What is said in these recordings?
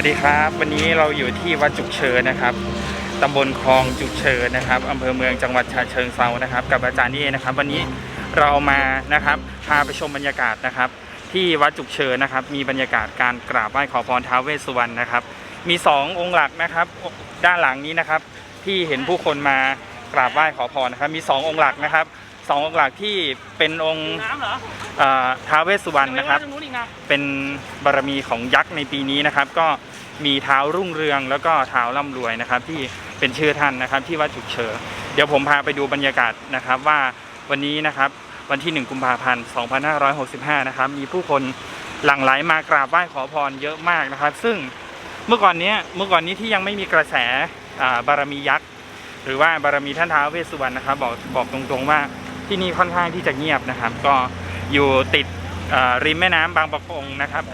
วัสดีครับ วันนี้เราอยู่ที่วัดจุกเชิญนะครับตำบลคลองจุกเชิญนะครับอำเภอเมืองจังหวัดฉะเชิงเซานะครับ กับอาจารย์นี่นะครับ วันนี้เรามานะครับพาไปชมบรรยากาศนะครับ ที่วัดจุกเชิญนะครับ มีบรรยากาศการกราบไหว้ขอพรท้าวเวสสุวรรณนะครับ มีสององค์หลักนะครับ ด้านหลังนี้นะครับ ที่เห็นผู้คนมากราบไหว้ขอพรนะครับ มีสององค์หลักนะครับ สององค์หลักที่เป็นองค์น้ำเหรอเอ่อท้าวเวสสุวรรณนะครับทางนู้นอีกนะเป็นบารมีของยักษ์ในปีนี้นะครับ ก็มีเท้ารุ่งเรืองแล้วก็เท้าร่ำรวยนะครับ ที่เป็นชื่อท่านนะครับที่วัดจุกเชอเดี๋ยวผมพาไปดูบรรยากาศนะครับว่าวันนี้นะครับวันที่ 1 กุมภาพันธ์ 2565 นะครับ มีผู้คนหลั่งไหลมากราบไหว้ขอพรเยอะมากนะครับ ซึ่งเมื่อก่อนเนี้ยเมื่อก่อนนี้ที่ยังไม่มีกระแสอ่าบารมียักษ์ หรือว่าบารมีท่านท้าวเวสสุวรรณนะครับ บอกบอกตรงๆว่า ที่นี่ค่อนข้างที่จะเงียบนะครับ ก็อยู่ติดริมแม่น้ำบางปะกงนะครับ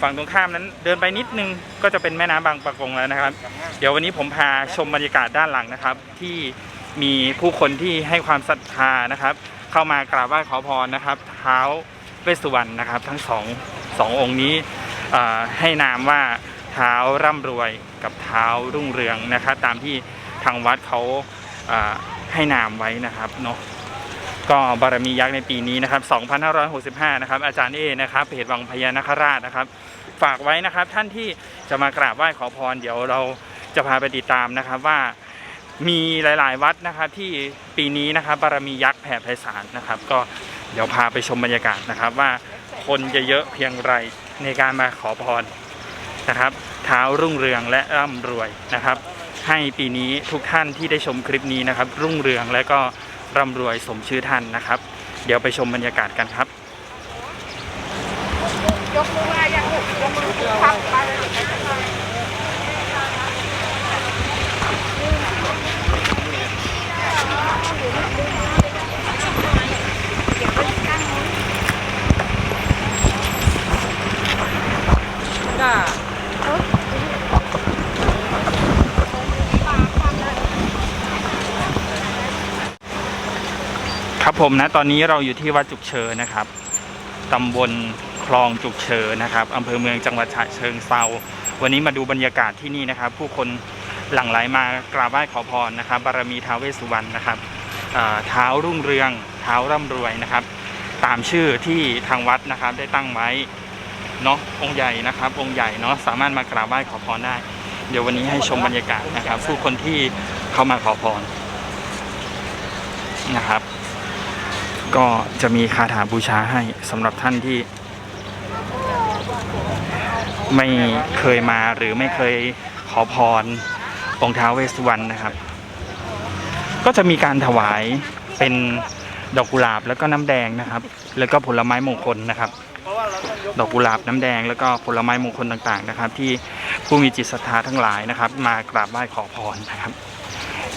ฝั่งตรงข้ามนั้นเดินไปนิดนึงก็จะเป็นแม่น้ำบางปะกงแล้วนะครับ เดี๋ยววันนี้ผมพาชมบรรยากาศด้านหลังนะครับ ที่มีผู้คนที่ให้ความศรัทธานะครับ เข้ามากราบไหว้ขอพรนะครับ เท้าเวสสุวรรณนะครับ ทั้งสองสององค์นี้ให้นามว่าเท้าร่ำรวยกับเท้ารุ่งเรืองนะครับ ตามที่ทางวัดเขาอ่าให้นามไว้นะครับเนาะ ก็บารมียักษ์ในปีนี้นะครับ 2565 นะครับ อาจารย์เอนะครับเพจวังพญานาคราชนะครับ ฝากไว้นะครับท่านที่จะมากราบไหว้ขอพร เดี๋ยวเราจะพาไปติดตามนะครับว่ามีหลาย ๆ วัดนะครับที่ปีนี้นะครับบารมียักษ์แผ่ไพศาลนะครับ ก็เดี๋ยวพาไปชมบรรยากาศนะครับ ว่าคนจะเยอะเพียงไรในการมาขอพรนะครับ เท้ารุ่งเรืองและร่ำรวยนะครับ ให้ปีนี้ทุกท่านที่ได้ชมคลิปนี้นะครับ รุ่งเรืองและก็ ร่ำรวยสมชื่อท่านนะครับ เดี๋ยวไปชมบรรยากาศกันครับ ยกมือมายังลูกยกมือพับมาเลย ครับผมนะตอนนี้เราอยู่ที่วัดจุกเชอนะครับตำบลคลองจุกเชอนะครับอำเภอเมืองจังหวัดฉะเชิงเซาวันนี้มาดูบรรยากาศที่นี่นะครับ ผู้คนหลั่งไหลมากราบไหว้ขอพรนะครับ บารมีท้าวเวสสุวรรณนะครับเท้ารุ่งเรืองเท้าร่ำรวยนะครับ ตามชื่อที่ทางวัดนะครับได้ตั้งไว้เนาะองค์ใหญ่นะครับ องค์ใหญ่เนาะสามารถมากราบไหว้ขอพรได้ เดี๋ยววันนี้ให้ชมบรรยากาศนะครับ ผู้คนที่เข้ามาขอพรนะครับ ก็จะมีคาถาบูชาให้สำหรับท่านที่ ไม่เคยมาหรือไม่เคยขอพรองค์ท้าเวสุวรรณนะครับ ก็จะมีการถวายเป็นดอกกุหลาบแล้วก็น้ำแดงนะครับ แล้วก็ผลไม้มงคลนะครับ ดอกกุหลาบน้ำแดงแล้วก็ผลไม้มงคลต่างๆนะครับ ที่ผู้มีจิตศรัทธาทั้งหลายนะครับ มากราบไหว้ขอพรนะครับ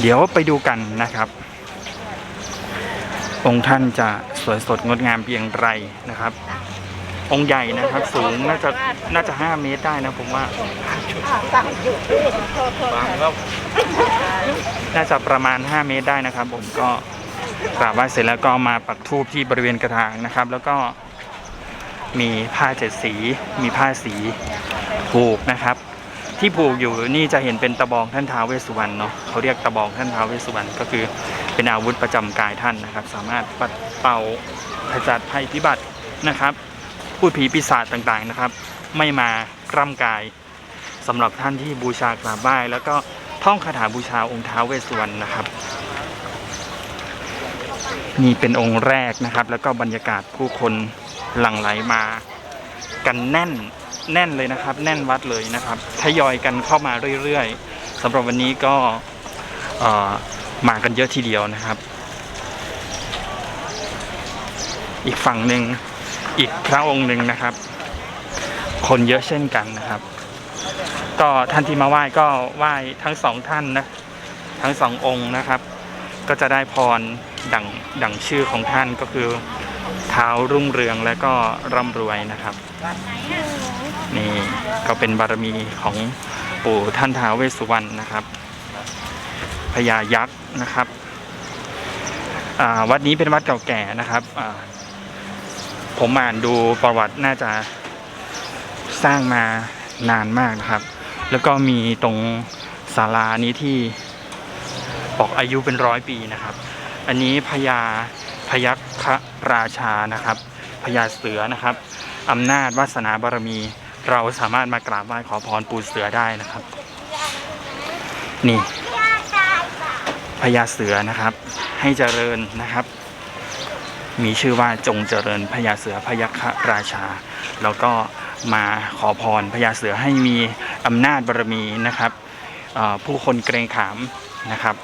เดี๋ยวไปดูกันนะครับ องค์ท่านจะสวยสดงดงามเพียงไรนะครับ องค์ใหญ่นะครับ สูงน่าจะน่าจะ 5 เมตรได้นะผมว่าสั่งหยุดโทษโทษน่าจะประมาณ 5 เมตรได้นะครับ ผมก็กราบไหว้เสร็จแล้วก็มาปักธูปที่บริเวณกระถางนะครับ แล้วก็มีผ้าเจ็ดสี มีผ้าสีผูกนะครับ ที่ผูกอยู่นี่จะเห็นเป็นตะบองท่านท้าวเวสสุวรรณเนาะเขาเรียกตะบองท่านท้าวเวสสุวรรณก็คือเป็นอาวุธประจำกายท่านนะครับ สามารถปัดเป่าขจัดภัยพิบัตินะครับ พูดผีปีศาจต่างๆนะครับ ไม่มากล้ำกายสำหรับท่านที่บูชากราบไหว้แล้วก็ท่องคาถาบูชาองค์ท้าวเวสสุวรรณนะครับนี่เป็นองค์แรกนะครับ แล้วก็บรรยากาศผู้คนหลั่งไหลมา กันแน่น แน่นเลยนะครับ แน่นวัดเลยนะครับทยอยกันเข้ามาเรื่อยๆสำหรับวันนี้ก็มากันเยอะทีเดียวนะครับ อีกฝั่งหนึ่งอีกพระองค์หนึ่งนะครับ คนเยอะเช่นกันนะครับ ก็ท่านที่มาไหว้ก็ไหว้ทั้งสองท่านนะทั้งสององค์นะครับ ก็จะได้พรดังดังชื่อของท่านก็คือเท้ารุ่งเรืองและก็ร่ำรวยนะครับ นี่ก็เป็นบารมีของปู่ท่านท้าวเวสสุวรรณนะครับพญายักษ์นะครับวัดนี้เป็นวัดเก่าแก่นะครับผมอ่านดูประวัติน่าจะสร้างมานานมากนะครับ แล้วก็มีตรงศาลานี้ที่บอกอายุเป็นร้อยปีนะครับ อันนี้พญาพยัคฆราชานะครับพญาเสือนะครับอำนาจวาสนาบารมี เราสามารถมากราบไหว้ขอพรปูเสือได้นะครับ นี่พญาเสือนะครับ ให้เจริญนะครับ มีชื่อว่าจงเจริญพญาเสือพยัคฆราชา แล้วก็มาขอพรพญาเสือให้มีอำนาจบารมีนะครับผู้คนเกรงขามนะครับ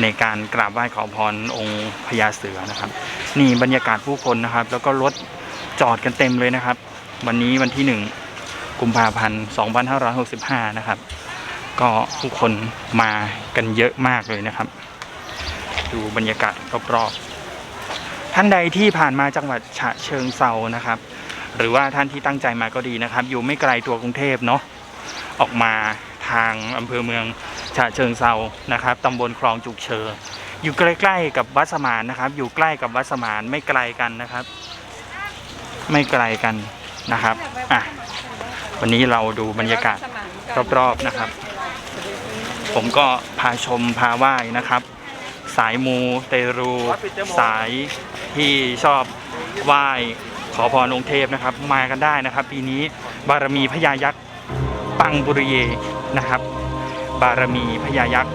ในการกราบไหว้ขอพรองค์พญาเสือนะครับ นี่บรรยากาศผู้คนนะครับ แล้วก็รถจอดกันเต็มเลยนะครับ วันนี้วันที่หนึ่ง กุมภาพันธ์2565 นะครับ ก็ผู้คนมากันเยอะมากเลยนะครับ ดูบรรยากาศรอบๆ ท่านใดที่ผ่านมาจังหวัดฉะเชิงเซานะครับ หรือว่าท่านที่ตั้งใจมาก็ดีนะครับ อยู่ไม่ไกลตัวกรุงเทพเนาะออกมาทางอำเภอเมืองฉะเชิงเซานะครับตำบลคลองจุกเชออยู่ใกล้ๆกับวัดสมานนะครับ อยู่ใกล้กับวัดสมานไม่ไกลกันนะครับ ไม่ไกลกันนะครับ อะ วันนี้เราดูบรรยากาศรอบๆนะครับ ผมก็พาชมพาไหว้นะครับ สายมูเตรู สายที่ชอบไหว้ขอพรองค์เทพนะครับ มากันได้นะครับ ปีนี้บารมีพญายักษ์ปังบุริเยนะครับ บารมีพญายักษ์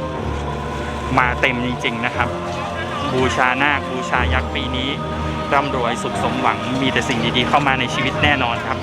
มาเต็มจริงๆนะครับ บูชานาคบูชายักษ์ปีนี้ร่ำรวยสุขสมหวังมีแต่สิ่งดีๆเข้ามาในชีวิตแน่นอนครับ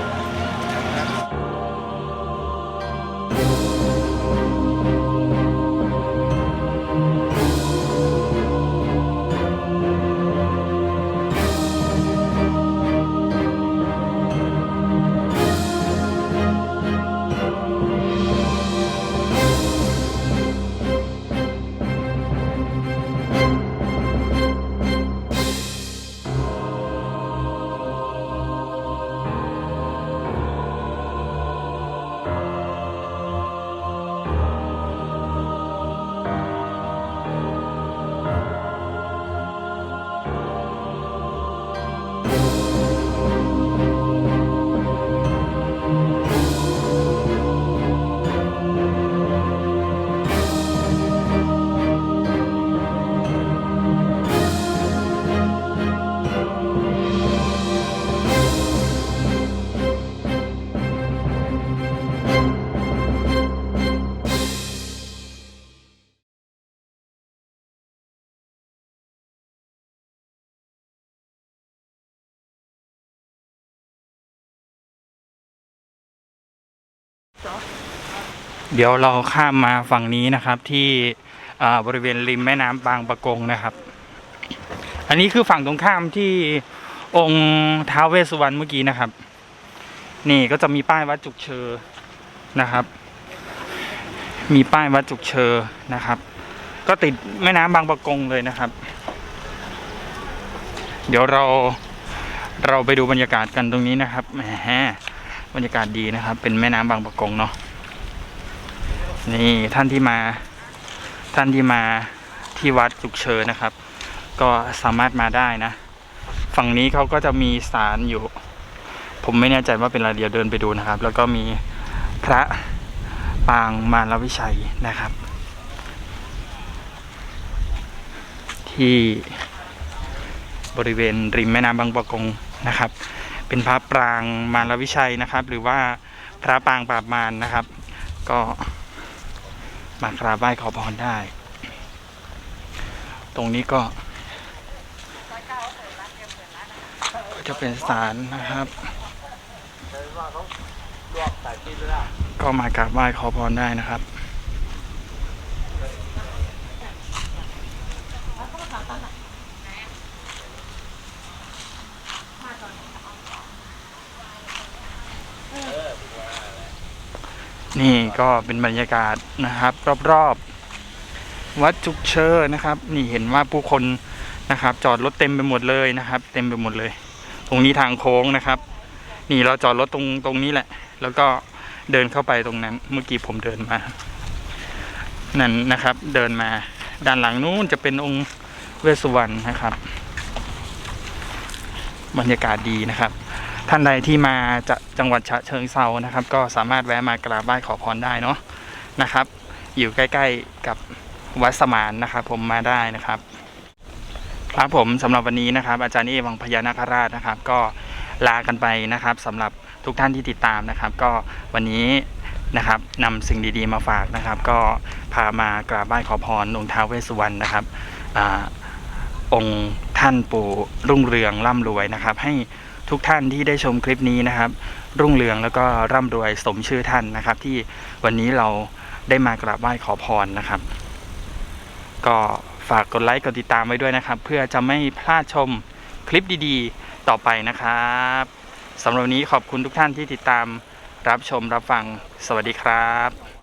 เดี๋ยวเราข้ามมาฝั่งนี้นะครับที่บริเวณริมแม่น้ำบางปะกงนะครับ อันนี้คือฝั่งตรงข้ามที่องค์ท้าวเวสสุวรรณเมื่อกี้นะครับ นี่ก็จะมีป้ายวัดจุกเชอนะครับ มีป้ายวัดจุกเชอนะครับ ก็ติดแม่น้ำบางปะกงเลยนะครับ เดี๋ยวเราเราไปดูบรรยากาศกันตรงนี้นะครับแหม บรรยากาศดีนะครับ เป็นแม่น้ำบางปะกงเนาะนี่ท่านที่มาท่านที่มาที่วัดจุกเชอนะครับ ก็สามารถมาได้นะ ฝั่งนี้เขาก็จะมีศาลอยู่ ผมไม่แน่ใจว่าเป็นอะไรเดี๋ยวเดินไปดูนะครับ แล้วก็มีพระปางมารวิชัยนะครับ ที่บริเวณริมแม่น้ำบางปะกงนะครับ เป็นพระปรางมารวิชัยนะครับ หรือว่าพระปางปราบมารนะครับ ก็มากราบไหว้ขอพรได้ ตรงนี้ก็ ก็จะเป็นศาลนะครับ ก็มากราบไหว้ขอพรได้นะครับ นี่ก็เป็นบรรยากาศนะครับ รอบๆ วัดจุกเชอนะครับ นี่เห็นว่าผู้คนนะครับ จอดรถเต็มไปหมดเลยนะครับ เต็มไปหมดเลย ตรงนี้ทางโค้งนะครับ นี่เราจอดรถตรงตรงนี้แหละ แล้วก็เดินเข้าไปตรงนั้น เมื่อกี้ผมเดินมา นั่นนะครับ เดินมาด้านหลังนู้นจะเป็นองค์เวสสุวรรณนะครับ บรรยากาศดีนะครับ ท่านใดที่มาจ,จังหวัดฉะเชิงเซานะครับ ก็สามารถแวะมากราบไหว้ขอพรได้เนาะนะครับ อยู่ใกล้ ๆกับวัดสมานนะครับ ผมมาได้นะครับครับผมสำหรับวันนี้นะครับ อาจารย์เอวังพญานาคราชนะครับ ก็ลากันไปนะครับสำหรับทุกท่านที่ติดตามนะครับ ก็วันนี้นะครับนำสิ่งดีๆมาฝากนะครับ ก็พามากราบไหว้ขอพรองค์ท้าวเวสสุวรรณนะครับอองค์ท่านปู่รุ่งเรืองร่ำรวยนะครับ ให้ ทุกท่านที่ได้ชมคลิปนี้นะครับ รุ่งเรืองแล้วก็ร่ำรวยสมชื่อท่านนะครับ ที่วันนี้เราได้มากราบไหว้ขอพรนะครับ ก็ฝากกดไลค์กดติดตามไว้ด้วยนะครับ เพื่อจะไม่พลาดชมคลิปดีๆ ต่อไปนะครับสำหรับวันนี้ขอบคุณทุกท่านที่ติดตามรับชมรับฟังสวัสดีครับ